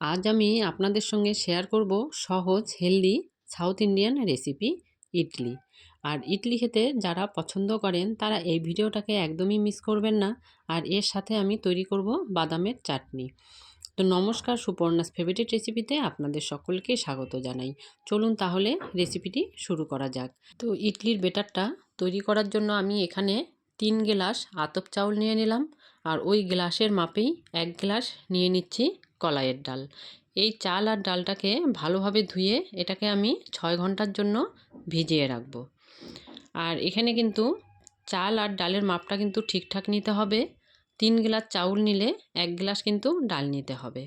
আজ আমি আপনাদের সঙ্গে শেয়ার করব সহজ healthy south Indian recipe idli. আর ইডলি খেতে যারা পছন্দ করেন, তারা এই ভিডিওটাকে একদমই মিস করবেন না। আর এর সাথে আমি তৈরি করব বাদামের চাটনি। তো নমস্কার, সুপর্ণাস ফেভারিট রেসিপিতে আপনাদের সকলকে স্বাগত জানাই। চলুন তাহলে রেসিপিটি শুরু করা যাক। তো ইডলির বেটারটা তৈরি করার জন্য আমি এখানে তিন গ্লাস আতপ চাউল নিয়ে নিলাম। আর ওই গ্লাসের মাপেই এক গ্লাস নিয়ে নিচ্ছি কলাইয়ের ডাল। এই চাল আর ডালটাকে ভালোভাবে ধুয়ে এটাকে আমি ছয় ঘণ্টার জন্য ভিজিয়ে রাখব। আর এখানে কিন্তু চাল আর ডালের মাপটা কিন্তু ঠিকঠাক নিতে হবে। তিন গ্লাস চাউল নিলে এক গ্লাস কিন্তু ডাল নিতে হবে।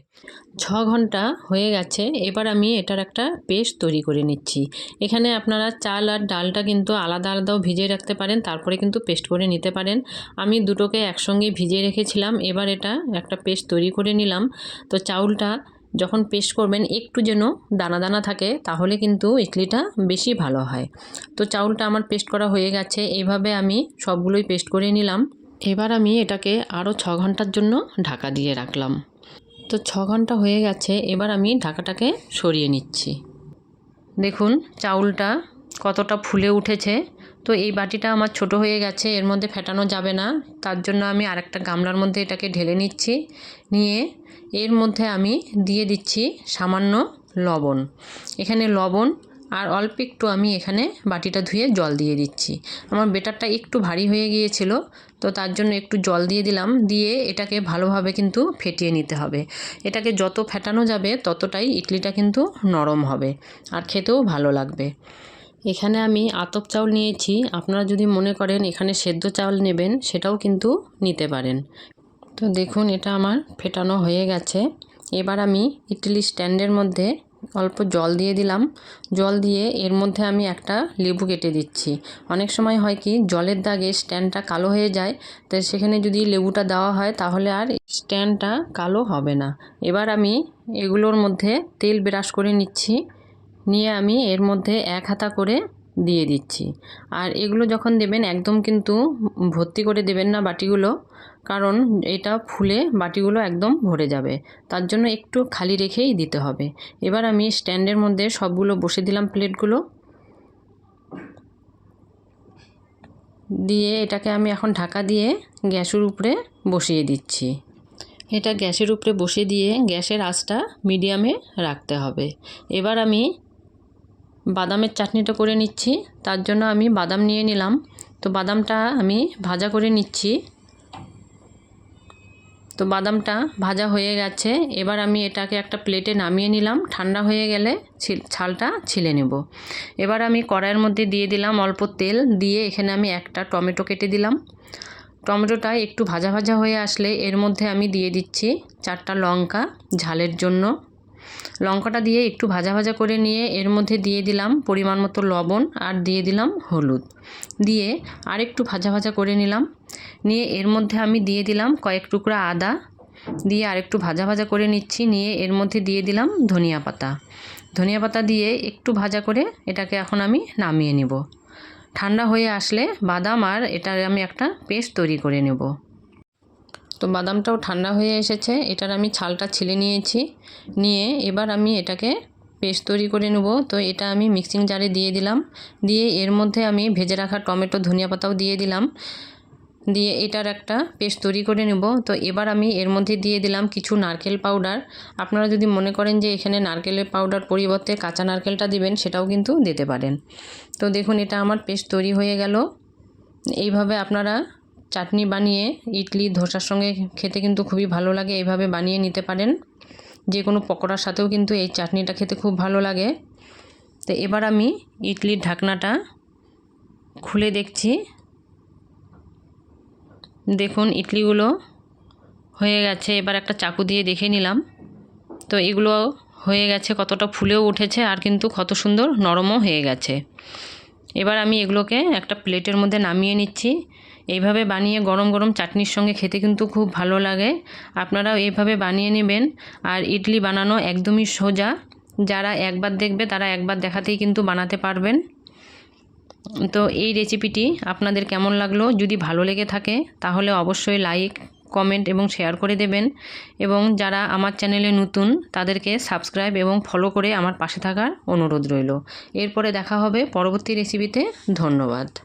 ছ ঘণ্টা হয়ে গেছে, এবার আমি এটার একটা পেস্ট তৈরি করে নিচ্ছি। এখানে আপনারা চাল আর ডালটা কিন্তু আলাদা আলাদাও ভিজিয়ে রাখতে পারেন, তারপরে কিন্তু পেস্ট করে নিতে পারেন। আমি দুটোকে একসঙ্গে ভিজিয়ে রেখেছিলাম, এবার এটা একটা পেস্ট তৈরি করে নিলাম। তো চাউলটা যখন পেস্ট করবেন, একটু যেন দানা দানা থাকে, তাহলে কিন্তু ইডলিটা বেশি ভালো হয়। তো চাউলটা আমার পেস্ট করা হয়ে গেছে এইভাবে আমি সবগুলোই পেস্ট করে নিলাম। এবার আমি এটাকে আরও ছ ঘণ্টার জন্য ঢাকা দিয়ে রাখলাম। তো ছ ঘণ্টা হয়ে গেছে, এবার আমি ঢাকাটাকে সরিয়ে নিচ্ছি। দেখুন, চাউলটা কতটা ফুলে উঠেছে। তো এই বাটিটা আমার ছোট হয়ে গেছে, এর মধ্যে ফেটানো যাবে না। তার জন্য আমি আরেকটা গামলার মধ্যে এটাকে ঢেলে নিচ্ছি। নিয়ে এর মধ্যে আমি দিয়ে দিচ্ছি সামান্য লবণ। এখানে লবণ আর অল্প একটু আমি এখানে বাটিটা ধুয়ে জল দিয়ে দিচ্ছি। আমার বেটারটা একটু ভারী হয়ে গিয়েছিল, তো তার জন্য একটু জল দিয়ে দিলাম, দিয়ে এটাকে ভালোভাবে কিন্তু ফেটিয়ে নিতে হবে। এটাকে যত ফেটানো যাবে, ততটাই ইডলিটা কিন্তু নরম হবে আর খেতেও ভালো লাগবে। এখানে আমি আতপ চাউল নিয়েছি, আপনারা যদি মনে করেন এখানে সেদ্ধ চাউল নেবেন, সেটাও কিন্তু নিতে পারেন। তো দেখুন, এটা আমার ফেটানো হয়ে গেছে। এবার আমি ইডলি স্ট্যান্ডের মধ্যে অল্প জল দিয়ে দিলাম। জল দিয়ে এর মধ্যে আমি একটা লেবু কেটে দিচ্ছি। অনেক সময় হয় কি, জলের দাগে স্ট্যান্ডটা কালো হয়ে যায় তো সেখানে যদি লেবুটা দেওয়া হয়, তাহলে আর স্ট্যান্ডটা কালো হবে না। এবার আমি এগুলোর মধ্যে তেল ব্রাশ করে নিচ্ছি। নিয়ে আমি এর মধ্যে এক হাতা করে দিয়ে দিচ্ছি। আর এগুলো যখন দেবেন, একদম কিন্তু ভর্তি করে দেবেন না বাটিগুলো, কারণ এটা ফুলে বাটিগুলো একদম ভরে যাবে। তার জন্য একটু খালি রেখেই দিতে হবে। এবার আমি স্ট্যান্ডের মধ্যে সবগুলো বসে দিলাম প্লেটগুলো। দিয়ে এটাকে আমি এখন ঢাকা দিয়ে গ্যাসের উপরে বসিয়ে দিচ্ছি। এটা গ্যাসের উপরে বসে দিয়ে গ্যাসের আঁচটা মিডিয়ামে রাখতে হবে। এবার আমি বাদামের চাটনিটা করে নিচ্ছি। তার জন্য আমি বাদাম নিয়ে নিলাম। তো বাদামটা আমি ভাজা করে নিচ্ছি। তো বাদামটা ভাজা হয়ে গেছে। এবার আমি এটাকে একটা প্লেটে নামিয়ে নিলাম। ঠান্ডা হয়ে গেলে ছালটা ছিলে নেব। এবার আমি কড়াইয়ের মধ্যে দিয়ে দিলাম অল্প তেল। দিয়ে এখানে আমি একটা টমেটো কেটে দিলাম। টমেটোটা একটু ভাজা ভাজা হয়ে আসলে এর মধ্যে আমি দিয়ে দিচ্ছি চারটা লঙ্কা ঝালের জন্য। লঙ্কাটা দিয়ে একটু ভাজা ভাজা করে নিয়ে এর মধ্যে দিয়ে দিলাম পরিমাণ মতো লবণ আর দিয়ে দিলাম হলুদ। দিয়ে আর একটু ভাজা ভাজা করে নিলাম। নিয়ে এর মধ্যে আমি দিয়ে দিলাম কয়েক টুকরা আদা। দিয়ে আরেকটু ভাজা ভাজা করে নিচ্ছি। নিয়ে এর মধ্যে দিয়ে দিলাম ধনিয়া পাতা। ধনিয়া পাতা দিয়ে একটু ভাজা করে এটাকে এখন আমি নামিয়ে নেব। ঠান্ডা হয়ে আসলে বাদাম আর এটার আমি একটা পেস্ট তৈরি করে নেব। তো বাদামটাও ঠান্ডা হয়ে এসেছে, এটার আমি ছালটা ছিলে নিয়েছি, নিয়ে এবার আমি এটাকে পেস্ট তৈরি করে নেব। তো এটা আমি মিক্সিং জারে দিয়ে দিলাম, দিয়ে এর মধ্যে আমি ভেজে রাখা টমেটো, ধনিয়া পাতাও দিয়ে দিলাম, দিয়ে এটার একটা পেস্ট তৈরি করে নেব। তো এবার আমি এর মধ্যে দিয়ে দিলাম কিছু নারকেল পাউডার। আপনারা যদি মনে করেন যে এখানে নারকেলের পাউডার পরিবর্তে কাঁচা নারকেলটা দিবেন, সেটাও কিন্তু দিতে পারেন। তো দেখুন, এটা আমার পেস্ট তৈরি হয়ে গেল। এইভাবে আপনারা চাটনি বানিয়ে ইডলি, ধোসার সঙ্গে খেতে কিন্তু খুবই ভালো লাগে এইভাবে বানিয়ে নিতে পারেন। যে কোনো পকোড়ার সাথেও কিন্তু এই চাটনিটা খেতে খুব ভালো লাগে। তো এবার আমি ইডলির ঢাকনাটা খুলে দেখছি। দেখুন, ইডলিগুলো হয়ে গেছে। এবার একটা চাকু দিয়ে দেখে নিলাম। তো এগুলো হয়ে গেছে, কতটা ফুলেও উঠেছে আর কিন্তু কত সুন্দর নরমও হয়ে গেছে। এবার আমি এগুলোকে একটা প্লেটের মধ্যে নামিয়ে নিচ্ছি। এইভাবে বানিয়ে গরম গরম চাটনির সঙ্গে খেতে কিন্তু খুব ভালো লাগে। আপনারাও এইভাবে বানিয়ে নেবেন। আর ইডলি বানানো একদমই সোজা। যারা একবার দেখবে তারা একবার দেখাতেই কিন্তু বানাতে পারবেন। তো এই রেসিপিটি আপনাদের কেমন লাগল? যদি ভালো লেগে থাকে তাহলে অবশ্যই লাইক, কমেন্ট এবং শেয়ার করে দেবেন। এবং যারা আমার চ্যানেলে নতুন তাদেরকে সাবস্ক্রাইব এবং ফলো করে আমার পাশে থাকার অনুরোধ রইল। এরপরে দেখা হবে পরবর্তী রেসিপিতে। ধন্যবাদ।